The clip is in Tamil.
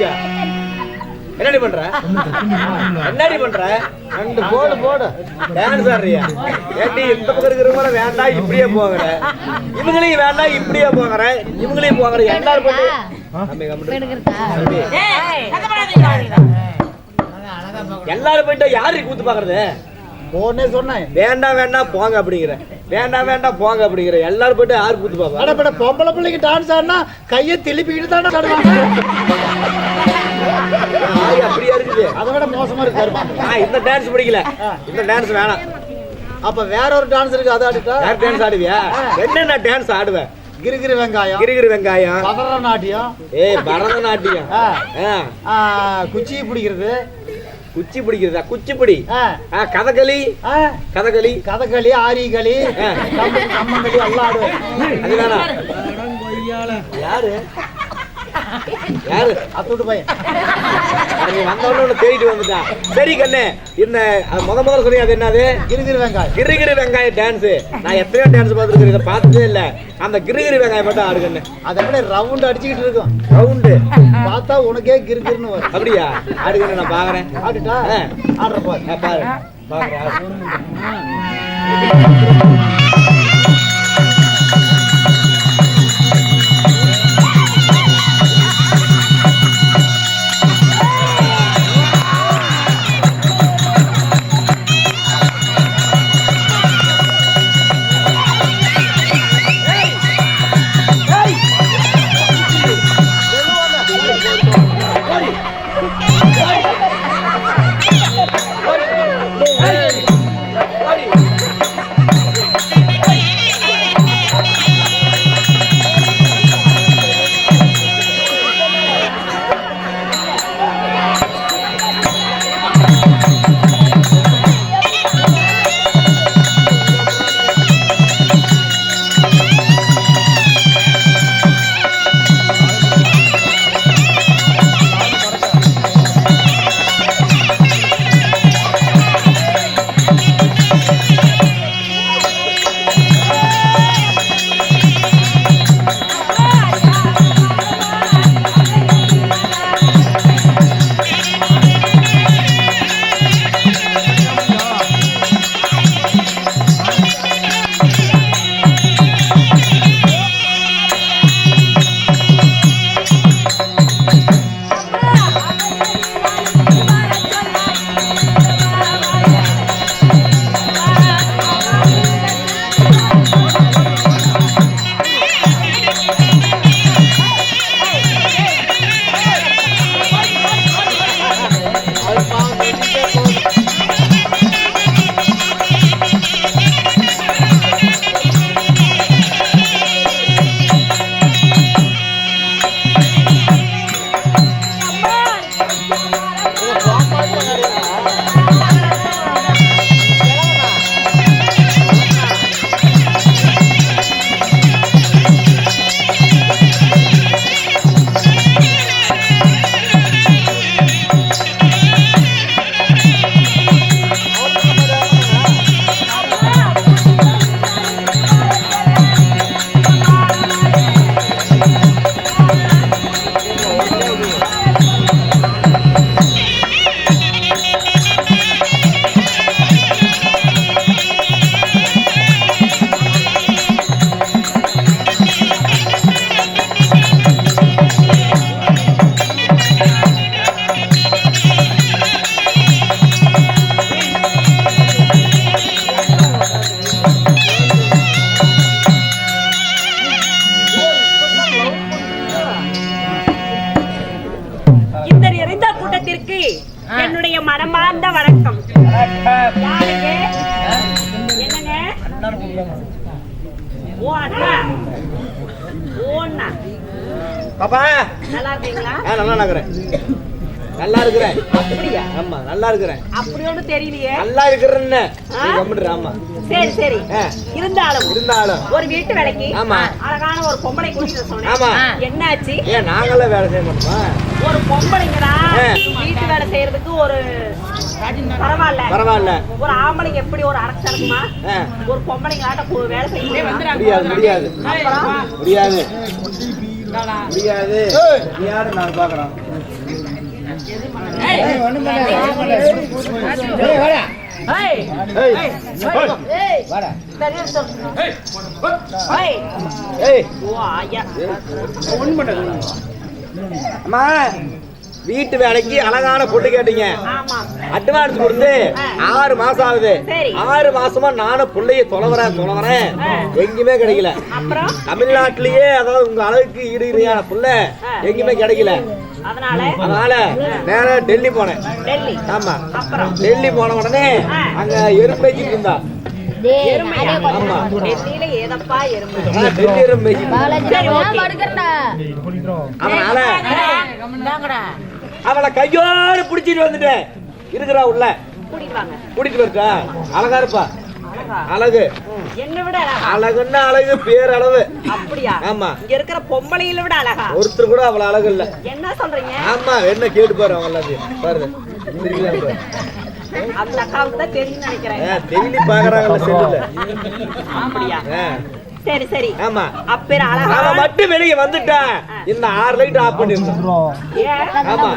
வச்சுக்க என்னடி பண்ற? என்னடி பண்ற? ரெண்டு போடு போடு. டான்ஸ் ஆடுறியா? ஏட்டி இந்த பக்கம் இருக்கிறவங்க வேண்டாம் இப்படியே போகிற. இவங்களையும் வேண்டாம் இப்படியே போகிற. இவங்களையும் போகிற. எல்லாரும். தம்பி, எல்லாரும் போயிட்டு யாரு கூத்து பாக்குறது? போனே சொன்னேன். வேண்டாம் வேண்டாம் போங்க அப்படிங்கிற. வேண்டாம் வேண்டாம் போங்க அப்படிங்கிற. எல்லாரும் போயிட்டு யாரு கூத்து பாப்பா. அட பட பொம்பளை பிள்ளைக்கு டான்ஸ் ஆடினா கையை திருப்பிக்கிட்டு தானே ஆடுவாங்க. அப்படியா இருக்குது. அதை விட மோசமா இருக்கு இந்த டான்ஸ் பிடிக்கல. இந்த டான்ஸ் வேணாம். அப்ப வேற ஒரு டான்ஸ் இருக்கு அதை ஆடிட்டா? வேற டான்ஸ் ஆடுவியா? என்னென்ன டான்ஸ் ஆடுவேன் கிரிகிரி வெங்காயம். கிரிகிரி வெங்காயம். பதற நாட்டியம். ஏய் பரதநாட்டியம் குச்சி பிடிக்கிறது. குச்சி பிடிக்கிறதா குச்சிப்பிடி கதகளி. கதகளி. கதகளி ஆரிகளி கம்மங்களி ஆடுவேன் அது வேணாம். யாரு? யாரு? அத்துட்டு பையன். வந்தவொடனே தேடிட்டு வந்துட்டான். சரி கண்ணு. இந்த அது முத முதல்ல சொல்லி அது என்னது? கிரிகிரி வெங்காயம். கிரிகிரி வெங்காயம் டான்ஸ் நான் எத்தனையோ டான்ஸ் பார்த்துருக்கேன் இதை பார்த்ததே இல்ல. அந்த கிரிகிரி வெங்காயம் மட்டும் ஆடு கண்ணு. அதை விட ரவுண்ட் அடிச்சுக்கிட்டு இருக்கும். ரவுண்டு பார்த்தா உனக்கே கிரிகிரின்னு வரும். அப்படியா? ஆடு கண்ணு நான் பாக்குறேன் ஆடிட்டா. ஆடுற பாரு. ஆ, பாரு. கூட்டத்திற்கு என்னுடைய மனமார்ந்த வணக்கம். யாருங்க என்னங்க? ஓ அண்ணா. ஓ அண்ணா. பாப்பா. நல்லா இருக்கீங்களா? ஆ நல்லா இருக்கிறேன் நல்லா இருக்கிறேன். அப்படியா? ஆமா நல்லா இருக்கிறேன். அப்படி தெரியலையே. நல்லா இருக்கிறேன்னு. கம்முடுற ஆமா. சரி சரி. இருந்தாலும் இருந்தாலும். ஒரு வீட்டு வேலைக்கு ஆமா. அழகான ஒரு பொம்பளை சொன்னேன். ஆமா. என்னாச்சு? ஏன் நாங்களாம் வேலை செய்ய மாட்டோமா? ஒரு செய்யறதுக்கு ஒரு பரவாயில்ல. பரவாயில்ல. ஒரு ஆம்பளைங்க எப்படி ஒரு அரசு இருக்குமா? ஒரு பொம்பளைங்களாட்ட கு- வேலை செய்ய முடியுமா? முடியாது முடியாது. முடியாது. முடியாது. முடியாது. நான் ஏய் ஓ, ஐயா. அம்மா. வீட்டு வேலைக்கு அழகான பொண்ணு கேட்டீங்க. ஆமா. அட்வான்ஸ் கொடுத்து ஆறு மாசம் ஆகுது. சரி. ஆறு மாசமா நானும் பிள்ளைய தொலைவறேன் தொலைவறேன். எங்கேயுமே கிடைக்கல. அப்புறம்? தமிழ்நாட்டிலேயே அதாவது உங்க அளவுக்கு ஈடு இணையான புள்ள எங்கேயுமே கிடைக்கல. அதனால? அதனால நேரா டெல்லி போனேன். டெல்லி. ஆமா. அப்புறம்? டெல்லி போன உடனே அங்க எருப்பேச்சிட்டு இருந்தா. அதனால அவளை கையோடு புடிச்சிட்டு வந்துட்டேன். இருக்கிறா உள்ள. கூட்டிட்டு வரட்டா அழகா இருப்பா. அழகா. என்னை விட அழகா. அழகுன்னா அழகு பேர் அளவு அப்படியா? ஆமா. இங்க இருக்கிற பொம்பளையில விட அழகா. ஒருத்தர் கூட அவள அழகு இல்ல. என்ன சொல்றீங்க? ஆமா என்ன கேட்டு பாரு அவங்க எல்லாத்தையும். பாரு. திரும்பிதான் பாரு. அந்த அக்காவுக்கு தான் தெரியும் நினைக்கிறேன். ஆ, டெய்லி பாக்குறாங்கல்ல செல்லுல. அப்படியா ஆ, சரி சரி. ஆமா. அப்பேர் அழகா. மட்டும் வெளியே வந்துட்டான். இந்த ஆறு லைட் ஆஃப் பண்ணிருந்தோம் ஆமா.